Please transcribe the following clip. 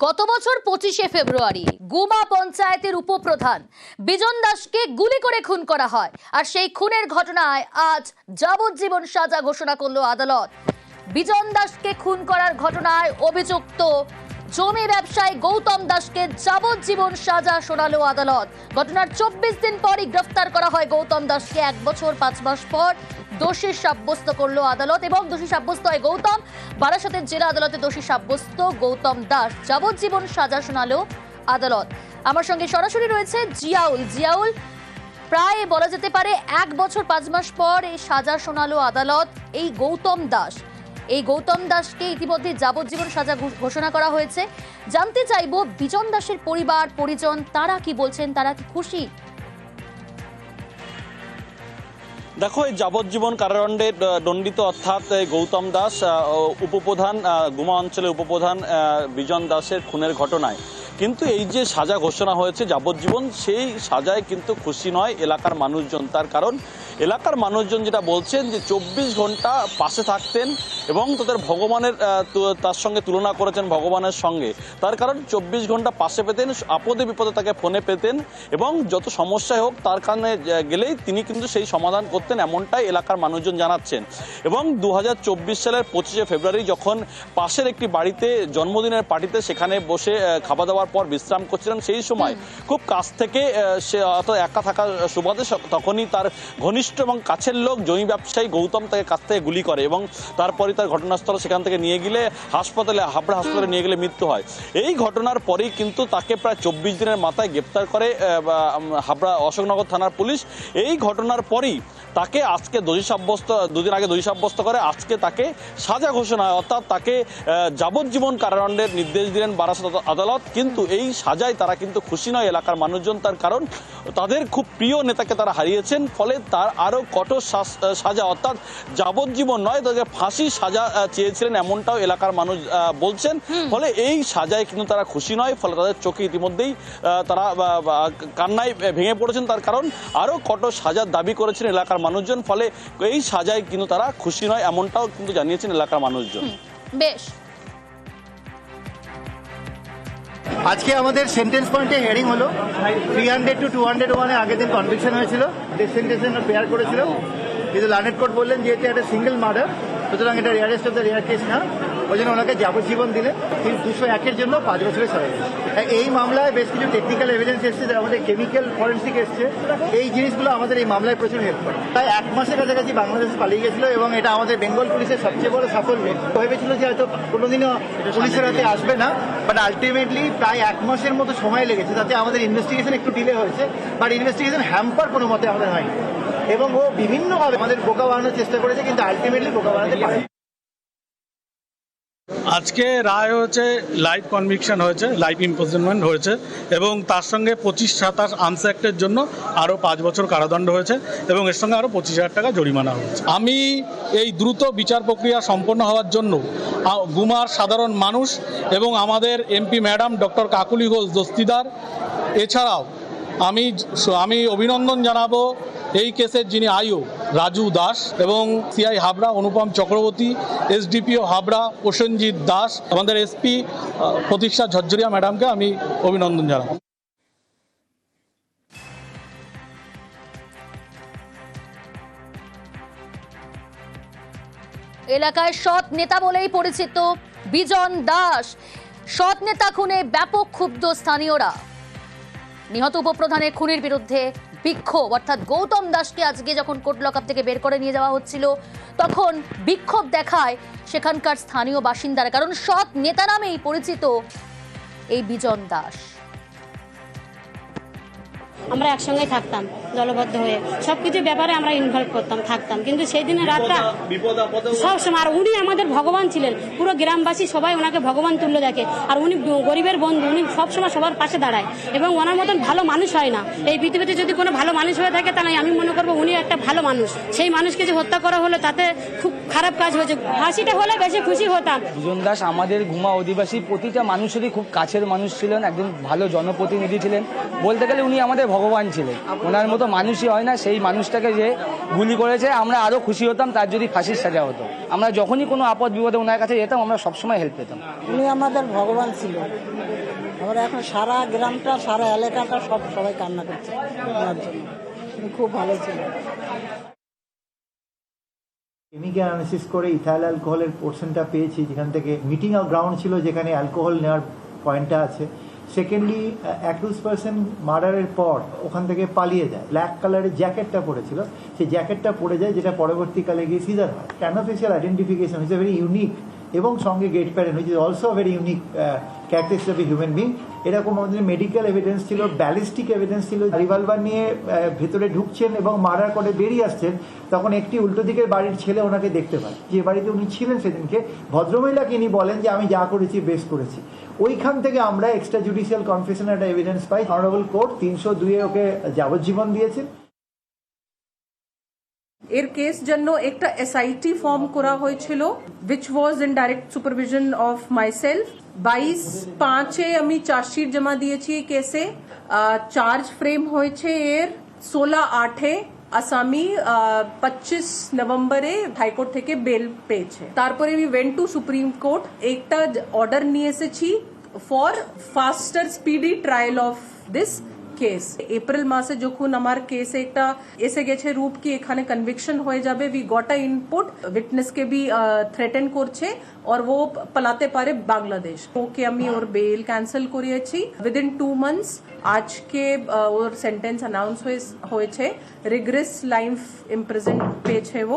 গত বছর পঁচিশে ফেব্রুয়ারি গুমা পঞ্চায়েতের উপপ্রধান বিজন দাসকে গুলি করে খুন করা হয়। আর সেই খুনের ঘটনায় আজ যাবজ্জীবন সাজা ঘোষণা করল আদালত। বিজন দাসকে খুন করার ঘটনায় অভিযুক্ত জমি ব্যবসায়ী গৌতম দাসকে যাবজ্জীবন সাজা শোনালো আদালত। ঘটনার চব্বিশ দিন পরই গ্রেফতার করা হয় গৌতম দাসকে। এক বছর পাঁচ মাস পর দোষী সাব্যস্ত করল আদালত এবং দোষী সাব্যস্ত হয় গৌতম। বারাসতের জেলা আদালতে দোষী সাব্যস্ত গৌতম দাস। যাবজ্জীবন সাজা শোনালো আদালত। আমার সঙ্গে সরাসরি রয়েছে জিয়াউল। জিয়াউল, প্রায় বলা যেতে পারে এক বছর পাঁচ মাস পর এই সাজা শোনালো আদালত এই গৌতম দাস। এই গৌতম দাসকে ইতিমধ্যে যাবজ্জীবন সাজা ঘোষণা করা হয়েছে। জানতে চাইব বিজন দাসের পরিবার, পরিজন, তারা কি বলছেন? তারা কি খুশি? দেখো, এই যাবজ্জীবন কারাদণ্ডে দণ্ডিত অর্থাৎ গৌতম দাস উপপ্রধান গুমা অঞ্চলের উপপ্রধান বিজন দাসের খুনের ঘটনায়। কিন্তু এই যে সাজা ঘোষণা হয়েছে যাবজ্জীবন, সেই সাজায় কিন্তু খুশি নয় এলাকার মানুষজন। তার কারণ এলাকার মানুষজন যেটা বলছেন যে চব্বিশ ঘণ্টা পাশে থাকতেন এবং তাদের ভগবানের তার সঙ্গে তুলনা করেছেন ভগবানের সঙ্গে। তার কারণ চব্বিশ ঘণ্টা পাশে পেতেন আপদে বিপদে তাকে ফোনে পেতেন এবং যত সমস্যায় হোক তার কারণে গেলেই তিনি কিন্তু সেই সমাধান করতেন এমনটাই এলাকার মানুষজন জানাচ্ছেন। এবং দু হাজার চব্বিশ সালের পঁচিশে ফেব্রুয়ারি যখন পাশের একটি বাড়িতে জন্মদিনের পার্টিতে সেখানে বসে খাওয়া দাওয়ার পর বিশ্রাম করছিলেন সেই সময় খুব কাছ থেকে সে অর্থাৎ একা থাকার সুবাদে তখনই তার ঘনিষ্ঠ এবং কাছের লোক, জমি ব্যবসায়ী গৌতম তাকে কাছ থেকে গুলি করে এবং তারপরে তার ঘটনাস্থল সেখান থেকে নিয়ে গেলে হাসপাতালে, হাবড়া হাসপাতালে নিয়ে গেলে মৃত্যু হয়। এই ঘটনার পরেই কিন্তু তাকে প্রায় চব্বিশ দিনের মাথায় গ্রেপ্তার করে হাবড়া অশোকনগর থানার পুলিশ। এই ঘটনার পরেই তাকে আজকে দোষী সাব্যস্ত দুদিন আগে দোষী সাব্যস্ত করে আজকে তাকে সাজা ঘোষণা হয়। অর্থাৎ তাকে যাবজ্জীবন কারাদণ্ডের নির্দেশ দিলেন বারাসত আদালত। কিন্তু এই সাজায় তারা কিন্তু খুশি নয় এলাকার মানুষজন তার কারণ। তাদের খুব প্রিয় নেতাকে তারা হারিয়েছেন ফলে তার আরও কঠোর সাজা। অর্থাৎ যাবজ্জীবন নয় তাদের ফাঁসি সাজা চেয়েছিলেন এমনটাও এলাকার মানুষ বলছেন। ফলে এই সাজায় কিন্তু তারা খুশি নয় ফলে তাদের চোখে ইতিমধ্যেই তারা কান্নায় ভেঙে পড়েছেন তার কারণ। আরও কঠোর সাজার দাবি করেছেন এলাকার মানুষজন ফলে এই সাজায় কিন্তু তারা খুশি নয় এমনটাও কিন্তু জানিয়েছেন এলাকার মানুষজন। বেশ। আজকে আমাদের সেন্টেন্স পয়েন্টে হেয়ারিং হলো three hundred two two hundred ওয়ানে আগের দিন কনভিকশন হয়েছিল ডেথ সেন্টেন্স পেয়ার করেছিল। কিন্তু লানেট কোর্ট বললেন যে এটা একটা সিঙ্গেল মার্ডার সুতরাং এটা rarest of the rare case না। ওই জন্য ওনাকে যাবজ্জীবন দিলে তিনি দুশো একের জন্য পাঁচ বছরের সাজা দিয়েছে। এই মামলায় বেশ কিছু টেকনিক্যাল এভিডেন্স এসছে যার আমাদের কেমিক্যাল ফরেন্সিক এসছে। এই জিনিসগুলো আমাদের এই মামলায় প্রচুর হেল্প করে। প্রায় এক মাসের কাছাকাছি বাংলাদেশ পালিয়ে গেছিল এবং এটা আমাদের বেঙ্গল পুলিশের সবচেয়ে বড় সাফল্য। ভেবেছিল যে হয়তো কোনোদিনও পুলিশের হাতে আসবে না বাট আলটিমেটলি প্রায় এক মাসের মতো সময় লেগেছে তাতে আমাদের ইনভেস্টিগেশন একটু ডিলে হয়েছে বাট ইনভেস্টিগেশন হ্যাম্পার কোনো মতে আমাদের হয়নি। এবং ও বিভিন্নভাবে আমাদের বোকা বানানোর চেষ্টা করেছে কিন্তু আলটিমেটলি বোকা বানাতে পারে আজকে রায় হয়েছে লাইভ কনভিকশন হয়েছে লাইভ ইম্পোজনমেন্ট হয়েছে এবং তার সঙ্গে পঁচিশ সাতাশ আর্মস অ্যাক্টের জন্য আরও পাঁচ বছর কারাদণ্ড হয়েছে এবং এর সঙ্গে আরও পঁচিশ হাজার টাকা জরিমানা হয়েছে। আমি এই দ্রুত বিচার প্রক্রিয়া সম্পন্ন হওয়ার জন্য গুমার সাধারণ মানুষ এবং আমাদের MP madam doctor Kakuli Ghosh Dastidar, এছাড়াও আমি আমি অভিনন্দন জানাব এই কেসের যিনি আয়ু রাজু দাস এবং সিআই হাবড়া, অনুপম চক্রবর্তী, এসডিপিও হাবড়া, প্রসেনজিৎ দাস, আমাদের এসপি প্রতীক্ষা ঝরঝরিয়া ম্যাডামকে আমি অভিনন্দন জানাব এলাকায় সৎ নেতা বলেই পরিচিত বিজন দাস। সৎ নেতা খুনে ব্যাপক ক্ষুব্ধ স্থানীয়রা। নিহত উপপ্রধানের খুনের বিরুদ্ধে বিক্ষোভ, অর্থাৎ গৌতম দাসকে আজকে যখন কোর্ট লকআপ থেকে বের করে নিয়ে যাওয়া হচ্ছিল, তখন বিক্ষোভ দেখায় সেখানকার স্থানীয় বাসিন্দারা। কারণ সৎ নেতা নামেই পরিচিত এই বিজন দাস। আমরা একসঙ্গে থাকতাম, দলবদ্ধ হয়ে। সব কিছু ব্যাপারে আমরা ইনভলভ করতাম, থাকতাম। কিন্তু সেই দিনের রাতটা সব সময় আর উনি আমাদের ভগবান ছিলেন। পুরো গ্রামবাসী সবাই ওনাকে ভগবান তুল্য দেখে। আর উনি গরিবের বন্ধু, উনি সবসময় সবার পাশে দাঁড়ায়। এবং ওনার মতন ভালো মানুষ হয় না। এই পৃথিবীতে যদি কোনো ভালো মানুষ হয়ে থাকে, তাহলে আমি মনে করব উনি একটা ভালো মানুষ। সেই মানুষকে যে হত্যা করা হলো, তাতে খুব খারাপ কাজ হয়েছে। ফাঁসিটা হলে বেশি খুশি হতাম। দুজন দাস, আমাদের ঘুমা অধিবাসী, প্রতিটা মানুষেরই খুব কাছের মানুষ ছিলেন, একজন ভালো জনপ্রতিনিধি ছিলেন। বলতে গেলে উনি আমাদের ভগবান ছিলেন। ওনার মতো মানুষই হয় না সেই মানুষটাকে যে গুলি করেছে আমরা আরও খুশি হতাম তার যদি ফাঁসির সাজা হতো। আমরা যখনই কোনো আপদ বিপদে ওনার কাছে যেতাম আমরা সবসময় হেল্প পেতাম। উনি আমাদের ভগবান ছিল। আমরা এখন সারা গ্রামটা সারা এলাকাটা সব সবাই কান্না করছে ওনার জন্য। উনি খুব ভালো ছিল কেমিক্যাল অ্যানালিসিস করে ইথাইল অ্যালকোহলের পোর্শনটা পেয়েছি। যেখান থেকে মিটিং গ্রাউন্ড ছিল যেখানে অ্যালকোহল নেওয়ার পয়েন্টটা আছে। সেকেন্ডলি অ্যাকিউজ পার্সন মার্ডারের পর ওখান থেকে পালিয়ে যায়। ব্ল্যাক কালারের জ্যাকেটটা পড়েছিল। সেই জ্যাকেটটা পরে যায়, যেটা পরবর্তীকালে গিয়ে সিজার হয়। Craniofacial identification is very unique এবং সঙ্গে gait pattern which is also very unique characteristic of a human being এরকম আমাদের মেডিকেল এভিডেন্স ছিল ব্যালিস্টিক এভিডেন্স ছিল। রিভলভার নিয়ে ভেতরে ঢুকছেন এবং মার্ডার করে বেরিয়ে আসছেন, তখন একটি উল্টো দিকের বাড়ির ছেলে ওনাকে দেখতে পায় যে বাড়িতে উনি ছিলেন সেদিনকে ভদ্রমহিলাকে ইনি বলেন যে, আমি যা করেছি, বেশ করেছি। ওইখান থেকে আমরা এক্সট্রা জুডিশিয়াল কনফেশন একটা এভিডেন্স পাই। অনারেবল কোর্ট তিনশো দুইয়ে ওকে যাবজ্জীবন দিয়েছেন এর কেস জন্য একটা এসআইটি ফর্ম করা হয়েছিল which was in direct supervision of myself বাইশ পাঁচে আমি চার্জশিট জমা দিয়েছি এই কেসে চার্জ ফ্রেম হয়েছে এর ষোলো আটে আসামি পঁচিশ নভেম্বরে হাইকোর্ট থেকে বেল পেয়েছে তারপরে আমি ওয়েন্ট টু সুপ্রিম কোর্ট একটা অর্ডার নিয়ে এসেছি for faster speedy trial of this case April মাসে যখন আমার কেস একটা এসে গেছে রূপ কি এখানে কনভিকশন হয়ে যাবে উই গট আ ইনপুট উইটনেসকে বি থ্রেটেন করছে আর ও পালাতে পারে বাংলাদেশ ওকে আমি ওর বেল ক্যান্সেল করিয়েছি উইদিন টু মান্থস আজকে আহ, ওর সেন্টেন্স অ্যানাউন্স হয়েছে রিগ্রেস লাইফ ইমপ্রেজেন্ট পেয়েছে ও